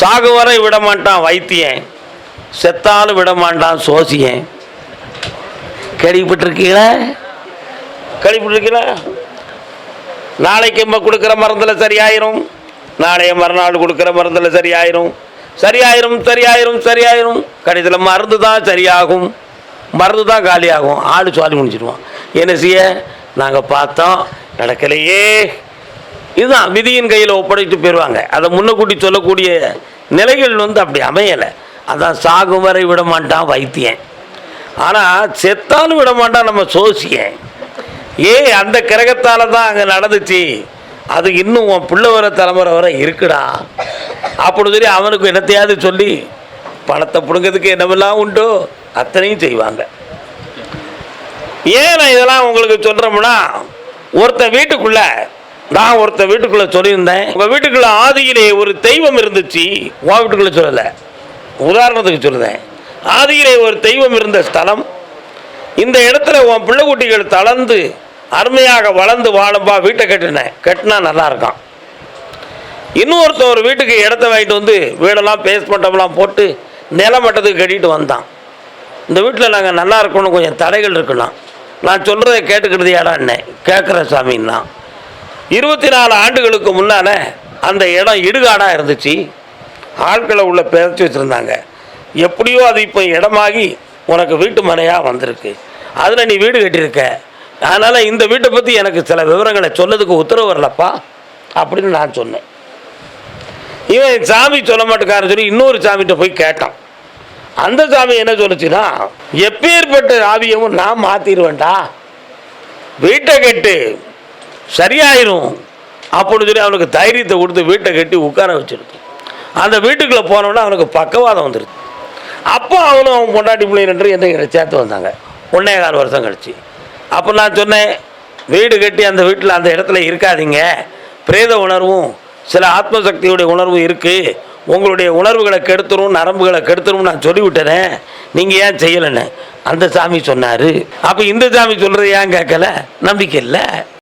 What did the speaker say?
சாகுவரை விடமாட்டான் விட மாட்டான் வைத்தியன். செத்தாலும் விட மாட்டான் சோசியன். கேள்விப்பட்டிருக்கீங்களா? கேள்விப்பட்டிருக்கீங்களா? நாளைக்கு நம்ம கொடுக்குற மருந்தில் சரியாயிரும். நாளைய மறுநாள் கொடுக்குற மருந்தில் சரியாயிரும். சரியாயிரும் சரியாயிரும் சரியாயிரும். கடைசியில் மருந்து தான் சரியாகும். மருந்து தான் காலியாகும். ஆள் சுவாலி முடிச்சிடுவான் என்ன செய்ய? நாங்கள் பார்த்தோம். நடக்கலையே. இதுதான் விதியின் கையில் ஒப்படைத்து போயிடுவாங்க அதை முன்னக்கூட்டி சொல்லக்கூடிய நிலைகள் வந்து அப்படி அமையலை. அதான் சாகும் வரை விட மாட்டான் வைத்தியன். ஆனால் செத்தாலும் விட மாட்டான் நம்ம சோசியன். ஏ அந்த கிரகத்தால் தான் அங்கே நடந்துச்சு. அது இன்னும் உன் பிள்ளை வர தலைமுறை வர இருக்குடா. அப்படி சொல்லி அவனுக்கு என்னத்தையாவது சொல்லி பணத்தை பிடுங்கிறதுக்கு என்னவெல்லாம் உண்டோ அத்தனையும் செய்வாங்க. ஏன் நான் இதெல்லாம் உங்களுக்கு சொல்கிறோம்னா ஒருத்தன் வீட்டுக்குள்ளே நான் ஒருத்த வீட்டுக்குள்ள சொல்லியிருந்தேன் உங்க வீட்டுக்குள்ள ஆதியிலே ஒரு தெய்வம் இருந்துச்சு. உன் வீட்டுக்குள்ள சொல்லலை. உதாரணத்துக்கு சொல்லுதேன் ஆதியிலே ஒரு தெய்வம் இருந்த ஸ்தலம் இந்த இடத்துல உன் பிள்ளை குட்டிகள் தளர்ந்து அருமையாக வளர்ந்து வாழும்பா வீட்டை கட்டினேன் கட்டினா நல்லா இருக்கான். இன்னொருத்தன் ஒரு வீட்டுக்கு இடத்த வாங்கிட்டு வந்து வீடெல்லாம் பேஸ்மெண்ட்டெல்லாம் போட்டு நிலமட்டத்துக்கு கட்டிட்டு வந்தான். இந்த வீட்டில் நாங்கள் நல்லா இருக்கணும் கொஞ்சம் தடைகள் இருக்கலாம். நான் சொல்கிறத கேட்டுக்கிறது என்ன? கேட்குற சாமின்னா இருபத்தி நாலு ஆண்டுகளுக்கு முன்னால் அந்த இடம் இடுகாடாக இருந்துச்சு. ஆட்களை உள்ள பிதைச்சி வச்சுருந்தாங்க. எப்படியோ அது இப்போ இடமாகி உனக்கு வீட்டு மனையாக வந்திருக்கு. அதில் நீ வீடு கட்டியிருக்க. அதனால் இந்த வீட்டை பற்றி எனக்கு சில விவரங்களை சொல்லதுக்கு உத்தரவு வரலப்பா அப்படின்னு நான் சொன்னேன். இவன் சாமி சொல்ல மாட்டேக்காரன்னு சொல்லி இன்னொரு சாமிகிட்ட போய் கேட்டான். அந்த சாமி என்ன சொல்லுச்சுன்னா எப்பேற்பட்ட ஆவியமும் நான் மாற்றிடுவேன்டா வீட்டை கட்டு. சரியாயிரும். அப்படின்னு சொல்லி அவனுக்கு தைரியத்தை கொடுத்து வீட்டை கட்டி உட்கார வச்சிருக்கு. அந்த வீட்டுக்குள்ளே போனோன்னா அவனுக்கு பக்கவாதம் வந்துருக்கு அப்போ அவனும் அவன் பொண்டாட்டி பிள்ளைன்ற என்ன சேர்த்து வந்தாங்க. ஒன்னே கால் வருஷம் கழிச்சு. அப்போ நான் சொன்னேன் வீடு கட்டி அந்த வீட்டில் அந்த இடத்துல இருக்காதீங்க. பிரேத உணர்வும் சில ஆத்மசக்தியுடைய உணர்வும் இருக்குது உங்களுடைய உணர்வுகளை கெடுத்துரும் நரம்புகளை கெடுத்துரும் நான் சொல்லிவிட்டேனே. நீங்கள் ஏன் செய்யலைன்னு? அந்த சாமி சொன்னார். அப்போ இந்த சாமி சொல்கிறது ஏன் கேட்கல? நம்பிக்கை இல்லை.